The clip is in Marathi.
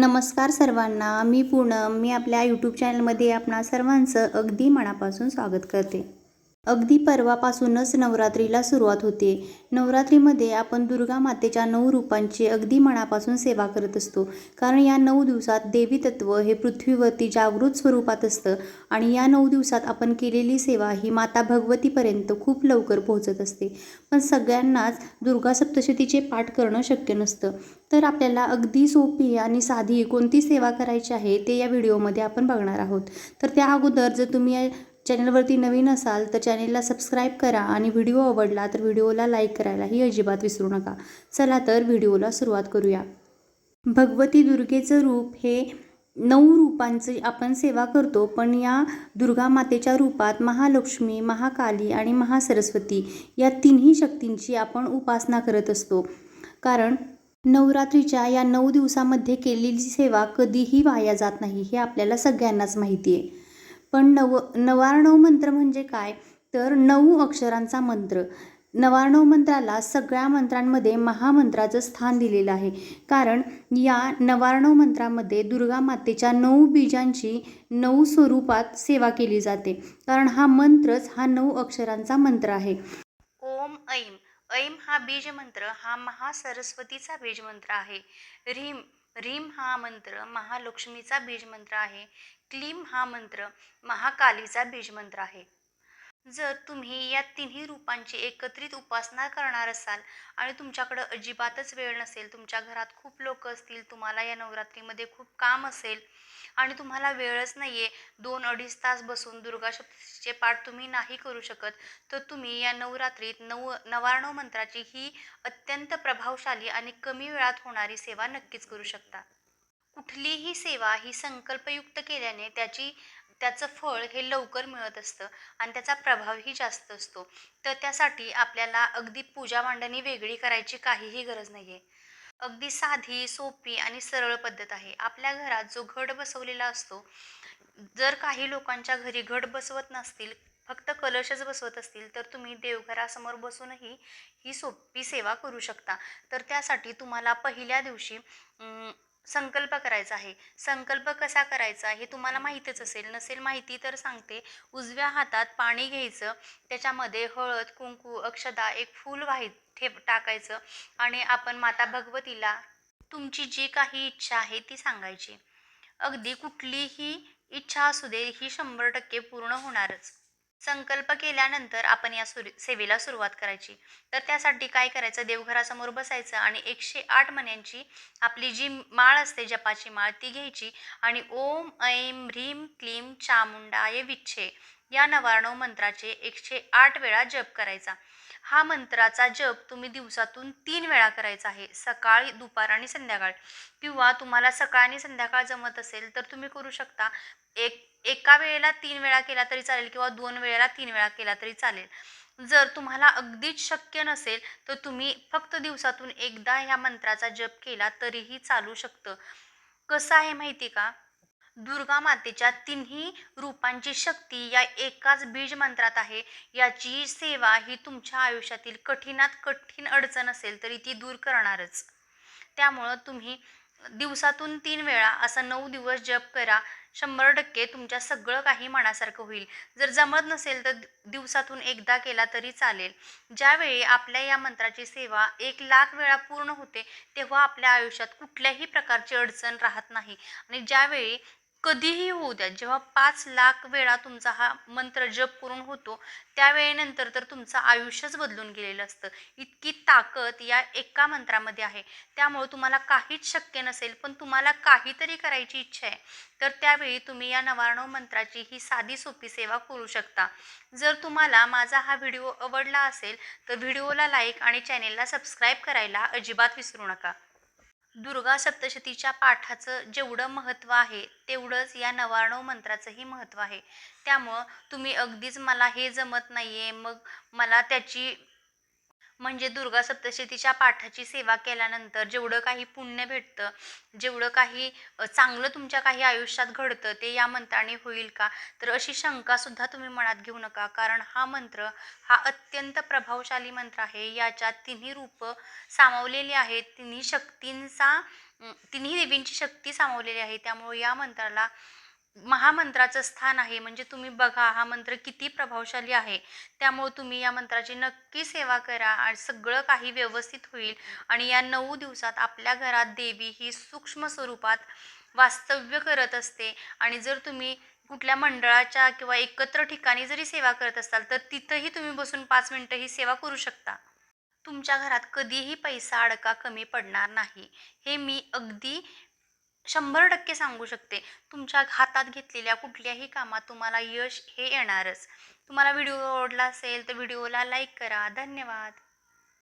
नमस्कार सर्वांना मी पूनम. मी आपल्या यूट्यूब चॅनलमध्ये आपणा सर्वांचं अगदी मनापासून स्वागत करते. अगदी परवापासूनच नवरात्रीला सुरुवात होते. नवरात्रीमध्ये आपण दुर्गा मातेच्या नऊ रूपांची अगदी मनापासून सेवा करत असतो. कारण या नऊ दिवसात देवी तत्व हे पृथ्वीवरती जागृत स्वरूपात असतं आणि या नऊ दिवसात आपण केलेली सेवा ही माता भगवतीपर्यंत खूप लवकर पोहोचत असते. पण सगळ्यांनाच दुर्गा सप्तशतीचे पाठ करणं शक्य नसतं. तर आपल्याला अगदी सोपी आणि साधी कोणती सेवा करायची आहे ते या व्हिडिओमध्ये आपण बघणार आहोत. तर त्या अगोदर जर तुम्ही चॅनलवरती नवीन असाल तर चॅनेलला सबस्क्राईब करा आणि व्हिडिओ आवडला तर व्हिडिओला लाईक करायलाही अजिबात विसरू नका. चला तर व्हिडिओला सुरुवात करूया. भगवती दुर्गेचं रूप हे नऊ रूपांची आपण सेवा करतो पण या दुर्गा मातेच्या रूपात महालक्ष्मी महाकाली आणि महासरस्वती या तिन्ही शक्तींची आपण उपासना करत असतो. कारण नवरात्रीच्या या नऊ दिवसामध्ये केलेली सेवा कधीही वाया जात नाही हे आपल्याला सगळ्यांनाच माहिती आहे. पण नव नवारणव मंत्र म्हणजे काय? तर नऊ अक्षरांचा मंत्र. नवारणव मंत्राला सगळ्या मंत्रांमध्ये महामंत्राचं स्थान दिलेलं आहे. कारण या नवारणव मंत्रामध्ये दुर्गा मातेच्या नऊ बीजांची नऊ स्वरूपात सेवा केली जाते. कारण हा मंत्रच हा नऊ अक्षरांचा मंत्र आहे. ओम ऐम. ऐम हा बीज मंत्र हा महासरस्वतीचा बीज मंत्र आहे. रीम रीम हा मंत्र महालक्ष्मीचा बीजमंत्र आहे. क्लीम हा मंत्र महाकालीचा बीजमंत्र आहे. जर तुम्ही या तिन्ही रूपांची एकत्रित उपासना करणार असाल आणि तुमच्याकडं अजिबातच वेळ नसेल तुमच्या घरात खूप लोक असतील तुम्हाला या नवरात्रीमध्ये खूप काम असेल आणि तुम्हाला वेळच नाही आहे दोन अडीच तास बसून दुर्गा सप्तशतीचे पाठ तुम्ही नाही करू शकत तर तुम्ही या नवरात्रीत नव नवार्णव मंत्राची ही अत्यंत प्रभावशाली आणि कमी वेळात होणारी सेवा नक्कीच करू शकता. कुठलीही सेवा ही संकल्पयुक्त केल्याने त्याची त्याचं फळ हे लवकर मिळत असतं आणि त्याचा प्रभावही जास्त असतो. तर त्यासाठी आपल्याला अगदी पूजा मांडणी वेगळी करायची काहीही गरज नाही आहे अगदी साधी सोपी आणि सरळ पद्धत आहे. आपल्या घरात जो घट बसवलेला असतो जर काही लोकांच्या घरी घट बसवत नसतील फक्त कलशच बसवत असतील तर तुम्ही देवघरासमोर बसूनही ही सोपी सेवा करू शकता. तर त्यासाठी तुम्हाला पहिल्या दिवशी संकल्प करायचा आहे. संकल्प कसा करायचा हे तुम्हाला माहीतच असेल. नसेल माहिती तर सांगते. उजव्या हातात पाणी घ्यायचं त्याच्यामध्ये हळद कुंकू अक्षदा एक फूल वाही ठेव टाकायचं आणि आपण माता भगवतीला तुमची जी काही इच्छा आहे ती सांगायची. अगदी कुठलीही इच्छा असू दे ही शंभर टक्के पूर्ण होणारच. संकल्प केल्यानंतर आपण या सुर सेवेला सुरुवात करायची. तर त्यासाठी काय करायचं? देवघरासमोर बसायचं आणि एकशे आठ मण्यांची आपली जी माळ असते जपाची माळ ती घ्यायची आणि ओम ऐम ह्रीम क्लीम चामुंडाय विच्छे या नवारणव मंत्राचे एकशे आठ वेळा जप करायचा. हा मंत्राचा जप तुम्ही दिवसातून तीन वेळा करायचा आहे सकाळी दुपार आणि संध्याकाळ. किंवा तुम्हाला सकाळ आणि संध्याकाळ जमत असेल तर तुम्ही करू शकता. एक एका वेळेला तीन वेळा केला तरी चालेल किंवा दोन वेळेला तीन वेळा केला तरी चालेल. जर तुम्हाला अगदीच शक्य नसेल तर तुम्ही फक्त दिवसातून एकदा ह्या मंत्राचा जप केला तरीही चालू शकतं. कसं आहे माहिती का? दुर्गा मातेच्या तिन्ही रूपांची शक्ती या एकाच बीज मंत्रात आहे. याची सेवा ही तुमच्या आयुष्यातील कठीणात कठीण अडचण असेल तरी ती दूर करणारच. त्यामुळं तुम्ही दिवसातून तीन वेळा असा नऊ दिवस जप करा. शंभर टक्के तुमच्या सगळं काही मनासारखं होईल. जर जमत नसेल तर दिवसातून एकदा केला तरी चालेल. ज्यावेळी आपल्या या मंत्राची सेवा एक लाख वेळा पूर्ण होते तेव्हा आपल्या आयुष्यात कुठल्याही प्रकारची अडचण राहत नाही. आणि ज्यावेळी कधीही होऊ द्या जेव्हा पाच लाख वेळा तुमचा हा मंत्र जप करून होतो त्यावेळेनंतर तर तुमचं आयुष्यच बदलून गेलेलं असतं. इतकी ताकद या एका मंत्रामध्ये आहे. त्यामुळे तुम्हाला काहीच शक्य नसेल पण तुम्हाला काहीतरी करायची इच्छा आहे. तर त्यावेळी तुम्ही या नवारणव मंत्राची ही साधी सोपी सेवा करू शकता. जर तुम्हाला माझा हा व्हिडिओ आवडला असेल तर व्हिडिओला लाईक आणि चॅनेलला सबस्क्राईब करायला अजिबात विसरू नका. दुर्गा सप्तशतीच्या पाठाचं जेवढं महत्त्व आहे तेवढंच या नवारणव मंत्राचंही महत्त्व आहे. त्यामुळं तुम्ही अगदीच मला हे जमत नाही आहे मग मला त्याची म्हणजे दुर्गा सप्तशतीच्या पाठाची सेवा केल्यानंतर जेवढं काही पुण्य भेटतं जेवढं काही चांगलं तुमच्या काही आयुष्यात घडतं ते या मंत्राने होईल का? तर अशी शंकासुद्धा तुम्ही मनात घेऊ नका. कारण हा मंत्र हा अत्यंत प्रभावशाली मंत्र आहे. याच्यात तिन्ही रूपं सामावलेली आहेत. तिन्ही शक्तींचा तिन्ही देवींची शक्ती सामावलेली आहे. त्यामुळे या मंत्राला महामंत्राचं स्थान आहे. म्हणजे तुम्ही बघा हा मंत्र किती प्रभावशाली आहे. त्यामुळे तुम्ही या मंत्राची नक्की सेवा करा आणि सगळं काही व्यवस्थित होईल. आणि या नऊ दिवसात आपल्या घरात देवी ही सूक्ष्म स्वरूपात वास्तव्य करत असते. आणि जर तुम्ही कुठल्या मंडळाच्या किंवा एकत्र ठिकाणी जरी सेवा करत असाल तर तिथंही तुम्ही बसून पाच मिनटं ही सेवा करू शकता. तुमच्या घरात कधीही पैसा अडका कमी पडणार नाही. हे मी अगदी शंभर टक्के सांगू शकते. तुमच्या हातात घेतलेल्या कुठल्याही कामात तुम्हाला यश हे येणारच. तुम्हाला व्हिडिओ आवडला असेल तर व्हिडिओला लाईक करा. धन्यवाद.